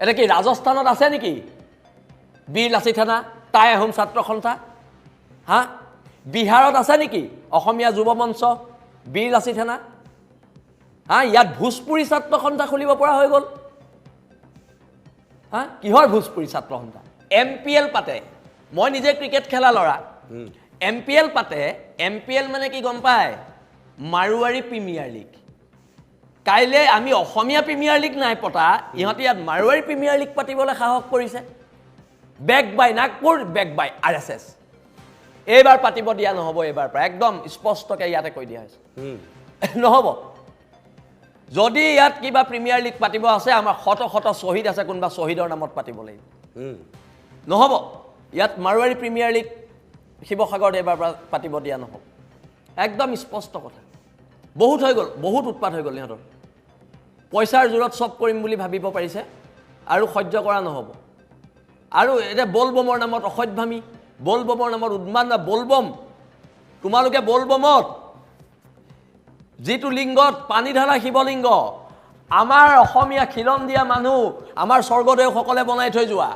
এতিয়া কি ৰাজস্থানত আছে নেকি? বীৰ লাচিত সেনা টাই আহোম ছাত্ৰ সন্থা। হা? বিহাৰত আছে নেকি? অসমীয়া যুৱ মঞ্চ বীৰ লাচিত সেনা হা? ইয়াত ভোজপুৰী ছাত্ৰ সন্থা খুলিব পৰা হৈ গ'ল। হা? কিহৰ ভোজপুৰী ছাত্ৰ সন্থা? এম পি এল পাতে। মই নিজে ক্ৰিকেট খেলা ল'ৰা। এম পি এল পাতে। এম পি এল মানে কি গম পায়? Marwari premier league. কাইলৈ আমি অসমীয়া প্ৰিমিয়াৰ লীগ নাই পতা ইহঁতে ইয়াত মাৰোৱাৰী প্ৰিমিয়াৰ লীগ পাতিবলৈ সাহস কৰিছে। Back by Nagpur back by R S S. এইবাৰ পাতিব দিয়া নহ'ব এইবাৰ পৰা। একদম স্পষ্টকৈ ইয়াতে কৈ দিয়া হৈছে। নহ'ব। যদি ইয়াত কিবা প্ৰিমিয়াৰ লীগ পাতিব আছে আমাৰ শত শত শ্বহীদ আছে কোনোবা শ্বহীদৰ নামত পাতিব লাগিব। নহ'ব। ইয়াত মাৰোৱাৰী প্ৰিমিয়াৰ লীগ শিৱসাগৰত এইবাৰ পৰা পাতিব দিয়া নহ'ব। একদম স্পষ্ট কথা। বহুত হৈ গ'ল বহুত উৎপাত হৈ গ'ল সিহঁতৰ পইচাৰ জোৰত চব কৰিম বুলি ভাবিব পাৰিছে আৰু সহ্য কৰা নহ'ব। আৰু এতিয়া বলবমৰ নামত অসভ্যামী বলবমৰ নামত উন্মাদ বলবম তোমালোকে বলবমত যিটো লিংগত পানী ঢালা শিৱলিংগ আমাৰ অসমীয়া খিলন দিয়া মানুহ আমাৰ স্বৰ্গদেউসকলে বনাই থৈ যোৱা।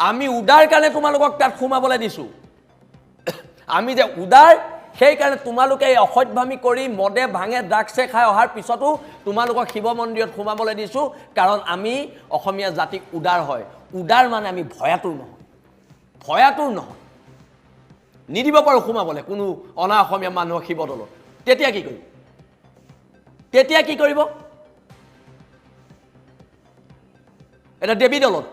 আমি উদাৰ কাৰণে তোমালোকক তাত সোমাবলৈ দিছোঁ। আমি যে উদাৰ সেইকাৰণে তোমালোকে এই অসভ্যামী কৰি মদে ভাঙে ড্ৰাগছে খাই অহাৰ পিছতো তোমালোকক শিৱ মন্দিৰত সোমাবলৈ দিছোঁ কাৰণ আমি অসমীয়া জাতিক উদাৰ হয়। উদাৰ মানে আমি ভয়াতুৰ নহয়। ভয়াতুৰ নহয়। নিদিব পাৰোঁ সোমাবলৈ কোনো অনা অসমীয়া মানুহক শিৱদলত তেতিয়া কি কৰিব? তেতিয়া কি কৰিব? এতিয়া দেৱী দলত।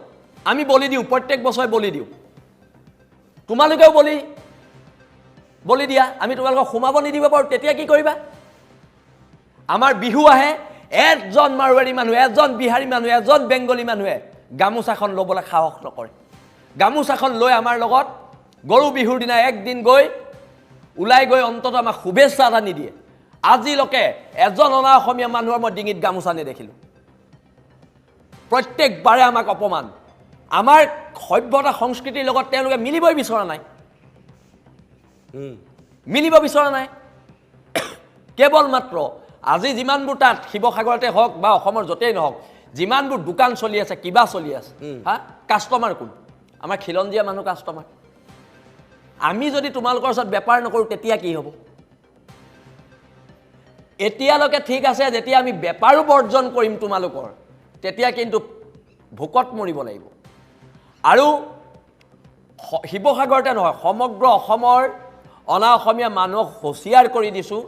আমি বলি দিওঁ প্ৰত্যেক বছৰে বলি দিওঁ। তোমালোকেও বলি বলি দিয়া। আমি তোমালোকক সোমাব নিদিব পাৰোঁ তেতিয়া কি কৰিবা? আমাৰ বিহু আহে এজন মাৰোৱাৰী মানুহ এজন বিহাৰী মানুহ এজন বেংগলী মানুহে গামোচাখন ল'বলৈ সাহস নকৰে। গামোচাখন লৈ আমাৰ লগত গৰু বিহুৰ দিনা একদিন গৈ ওলাই গৈ অন্তত আমাক শুভেচ্ছা এটা নিদিয়ে। আজিলৈকে এজন অনা অসমীয়া মানুহৰ মই ডিঙিত গামোচা নেদেখিলোঁ। প্ৰত্যেকবাৰে আমাক অপমান। আমাৰ সভ্যতা সংস্কৃতিৰ লগত তেওঁলোকে মিলিবই বিচৰা নাই। মিলিব বিচৰা নাই। কেৱল মাত্ৰ আজি যিমানবোৰ তাত শিৱসাগৰতে হওক বা অসমৰ য'তেই নহওক যিমানবোৰ দোকান চলি আছে কিবা চলি আছে হা? কাষ্টমাৰ কোন? আমাৰ খিলঞ্জীয়া মানুহ কাষ্টমাৰ আমি যদি তোমালোকৰ ওচৰত বেপাৰ নকৰোঁ তেতিয়া কি হ'ব? এতিয়ালৈকে ঠিক আছে যেতিয়া আমি বেপাৰো বৰ্জন কৰিম তোমালোকৰ তেতিয়া কিন্তু ভোকত মৰিব লাগিব। আৰু শিৱসাগৰতে নহয় সমগ্ৰ অসমৰ অনা অসমীয়া মানুহক হুঁচিয়াৰ কৰি দিছোঁ।